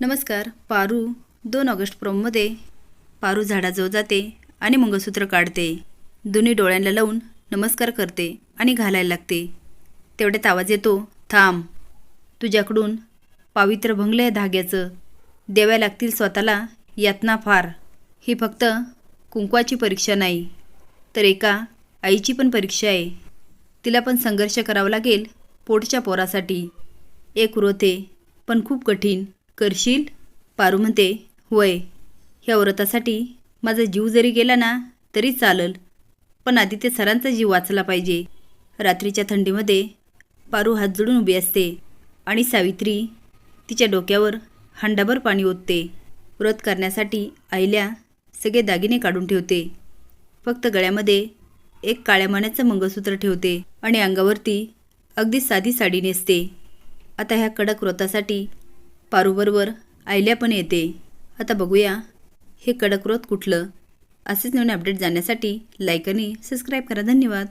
नमस्कार पारू. दोन ऑगस्ट प्रोममध्ये पारू झाडाजवळ जाते आणि मंगळसूत्र काढते. दोन्ही डोळ्यांना लावून नमस्कार करते आणि घालायला लागते. तेवढ्यात आवाज येतो थांब. तुझ्याकडून पावित्र्य भंगलं धाग्याचं. द्याव्या लागतील स्वतःला यातना फार. ही फक्त कुंकवाची परीक्षा नाही तर एका आईची पण परीक्षा आहे. तिला पण संघर्ष करावा लागेल पोटच्या पोरासाठी. एक रोते पण खूप कठीण. करशील? पारू म्हणते होय. ह्या व्रतासाठी माझा जीव जरी गेला ना तरी चालल. पण आधी ते सरांचा जीव वाचला पाहिजे. रात्रीच्या थंडीमध्ये पारू हात जोडून उभी असते आणि सावित्री तिच्या डोक्यावर हंडाभर पाणी ओतते. व्रत करण्यासाठी आईल्या सगळे दागिने काढून ठेवते. फक्त गळ्यामध्ये एक काळ्या माण्याचं मंगळसूत्र ठेवते आणि अंगावरती अगदी साधी साडी नेसते. आता ह्या कडक व्रतासाठी पारूबरोबर आयल्या पण येते. आता बघूया हे कडक व्रत कुठलं? असेच नवीन अपडेट जाण्यासाठी लाईक आणि सबस्क्राईब करा. धन्यवाद.